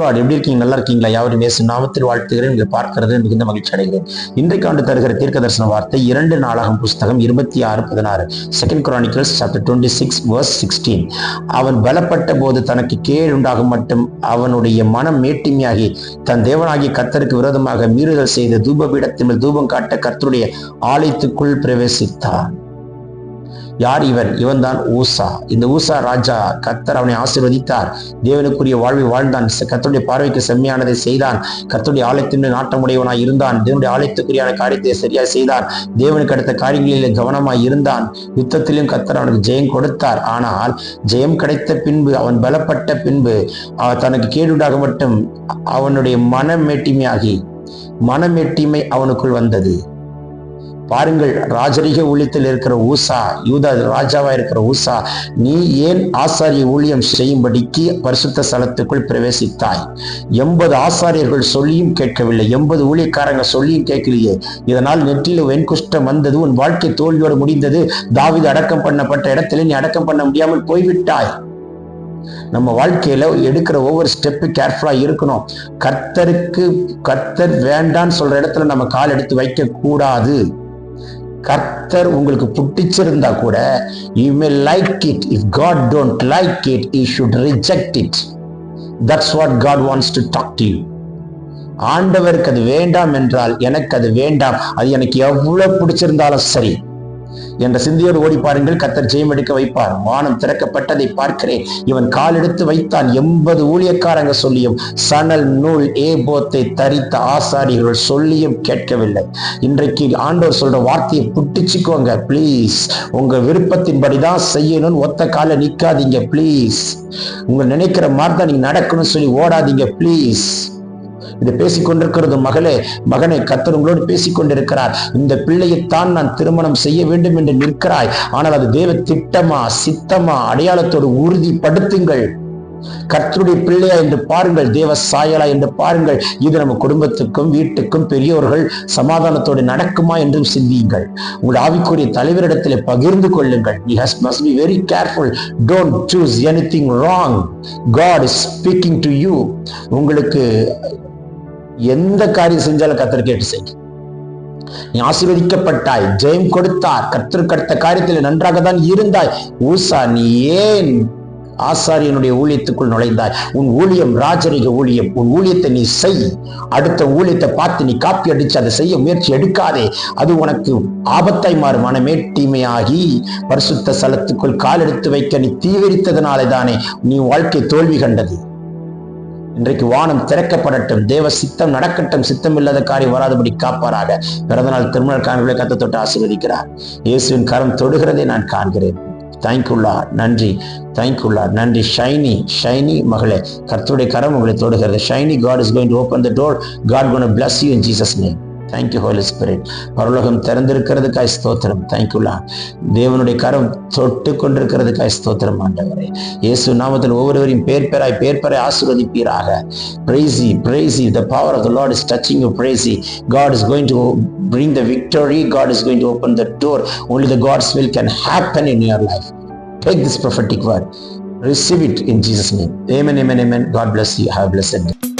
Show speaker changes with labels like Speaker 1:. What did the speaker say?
Speaker 1: Lord எப்படி இருக்கீங்க? நல்லா இருக்கீங்களா? யாவரும் இயேசு நாமத்தில் வாழ்த்துகிறேன். இங்கே பார்க்கிறது மிகுந்த மகிழ்ச்சி அடைகிறேன். இன்றைக்கு ஆண்டு தருகிற தீர்க்க தரிசன வார்த்தை இரண்டு நாளாகும் புஸ்தகம் இருபத்தி ஆறு பதினாறு. Second chronicles chapter twenty six verse sixteen அவன் பலப்பட்ட போது தனக்கு கேடு உண்டாகும் மட்டும் அவனுடைய மனம் மேட்டிமையாகி தன் தேவனாகிய கர்த்தருக்கு விரோதமாக மீறுதல் செய்து தூபபீடத்தின் மேல் தூபம் காட்ட கர்த்தருடைய ஆலயத்துக்குள் பிரவேசித்தான். யார் இவன்? இவன் தான் ஊசா. இந்த ஊசா ராஜா கர்த்தர் அவனை ஆசீர்வதித்தார். தேவனுக்குரிய வாழ்வை வாழ்ந்தான். கத்தருடைய பார்வைக்கு செம்மையானதை செய்தான். கத்தருடைய ஆலயத்தின் நாட்டமுடையவனாய் இருந்தான். தேவனுடைய ஆலயத்துக்குரியான காரியத்தை சரியாக செய்தான். தேவனுக்கு அடுத்த காரியங்களில் கவனமாய் இருந்தான். யுத்தத்திலும் கர்த்தர் அவனுக்கு ஜெயம் கொடுத்தார். ஆனால் ஜெயம் கிடைத்த பின்பு அவன் பலப்பட்ட பின்பு தனக்கு கேடுண்டாக மட்டும் அவனுடைய மனமேட்டிமையாகி மனமேட்டிமை அவனுக்குள் வந்தது. பாருங்கள் ராஜரிக ஊழியத்தில் இருக்கிற ஊசா யூதா ராஜாவா இருக்கிற ஊசா நீ ஏன் ஆசாரிய ஊழியம் செய்யும்படிக்கு பரிசுத்த ஸ்தலத்துக்குள் பிரவேசித்தாய்? எண்பது ஆசாரியர்கள் சொல்லியும் கேட்கவில்லை எண்பது ஊழியக்காரங்க சொல்லியும் கேட்கலையே. இதனால் நெற்றில வெண்குஷ்டம் வந்தது உன் வாழ்க்கை தோல்வியோடு முடிந்தது. தாவிது அடக்கம் பண்ணப்பட்ட இடத்துல நீ அடக்கம் பண்ண முடியாமல் போய்விட்டாய். நம்ம வாழ்க்கையில எடுக்கிற ஒவ்வொரு ஸ்டெப்பு கேர்ஃபுல்லா இருக்கணும். கர்த்தருக்கு கர்த்தர் வேண்டான்னு சொல்ற இடத்துல நம்ம கால் எடுத்து வைக்க கூடாது கர்த்தர் உங்களுக்கு புட்டிச்சிருந்தா கூட you may like it if God don't like it you should reject it that's what God wants to talk to you ஆண்டவருக்கு அது வேண்டாம் என்றால் எனக்கு அது வேண்டாம். அது எனக்கு எவ்வளவு பிடிச்சிருந்தாலும் சரி. என்ற சிந்தையோடு ஓடி பாருங்கள். கத்தர் ஜெயம் எடுக்க வைப்பார். வானம் திறக்கப்பட்டதை பார்க்கிறேன். இவன் கால் எடுத்து வைத்தான். எண்பது ஊழியக்காரங்க சொல்லியும் சணல் நூல் ஏபோத்தை தரித்த ஆசாரிகள் சொல்லியும் கேட்கவில்லை. இன்றைக்கு ஆண்டவர் சொல்ற வார்த்தையை புட்டிச்சுக்கோங்க ப்ளீஸ் உங்க விருப்பத்தின்படிதான் செய்யணும்னு ஒத்த கால நிக்காதீங்க ப்ளீஸ் உங்க நினைக்கிற மாதிரி தான் நீங்க நடக்கணும்னு சொல்லி ஓடாதீங்க பிளீஸ் இதை பேசிக்கொண்டிருக்கிறது மகளே மகனை கத்தர் உங்களோடு பேசிக்கொண்டிருக்கிறார். இந்த பிள்ளையைத்தான் நான் திருமணம் செய்ய வேண்டும் என்று நிற்கிறாய். ஆனால் அது தேவ திட்டமா சித்தமா அடையாளத்தோடு உறுதிப்படுத்துங்கள். கர்த்தருடைய பிள்ளையா என்று பாருங்கள் தேவ சாயலா என்று பாருங்கள். இது நம்ம குடும்பத்துக்கும் வீட்டுக்கும் பெரியோர்கள் சமாதானத்தோடு நடக்குமா என்றும் சிந்தியுங்கள். உங்கள் ஆவிக்குரிய தலைவரிடத்தில் பகிர்ந்து கொள்ளுங்கள். You has- must be very careful. Don't choose anything wrong. God is speaking to உங்களுக்கு எந்த காரியம் செஞ்சாலும் கத்தர் கேட்டு செய் நீ ஆசீர்வதிக்கப்பட்டாய் ஜெயம் கொடுத்தார். கர்த்தருக்கு காரியத்தில் நன்றாக தான் இருந்தாய். ஊசா நீ ஏன் ஆசாரியனுடைய ஊழியத்துக்குள் நுழைந்தாய்? உன் ஊழியம் ராஜரிக ஊழியம். உன் ஊழியத்தை நீ செய். அடுத்த ஊழியத்தை பார்த்து நீ காப்பி அடிச்சு அதை செய்ய முயற்சி எடுக்காதே. அது உனக்கு ஆபத்தாய் மாறும். தீமையாகி பரிசுத்த ஸ்தலத்துக்குள் கால் எடுத்து வைக்க நீ தீவிரித்ததுனாலே தானே நீ வாழ்க்கை தோல்வி கண்டது. இன்றைக்கு வானம் திறக்கப்படட்டும். தேவ சித்தம் நடக்கட்டும். சித்தம் இல்லாத காரியம் வராதபடி காப்பாராக. பிறந்தநாள் திருமண காண்களை கத்த தொட்டு ஆசீர்வதிக்கிறார். இயேசுவின் கரம் தொடுகிறதை நான் காண்கிறேன். தேங்க்யூல்லா நன்றி. தேங்க்யூல்லா நன்றி. ஷைனி ஷைனி மகளே. கர்த்தருடைய கரம் உங்களை தொடுகிறது. Saini God is going to open the door God gonna bless you in Jesus name thank you holy spirit பரலோகம் திறந்திருக்கிறதுக்காய் ஸ்தோத்திரம் தேங்க்யூலா தேவனுடைய கரம் தொட்டு கொண்டிருக்கிறதுக்காய் ஸ்தோத்திரம் ஆண்டவரே இயேசு நாமத்தில் ஒவ்வொருவரையும் பேர் பேராய் பேர் பேராய் ஆசீர்வதிப்பீராக praise praise the power of the Lord is touching you praise God is going to bring the victory God is going to open the door only the God's will can happen in your life Take this prophetic word. Receive it in Jesus' name. Amen, amen, amen. God bless you. Have a blessed.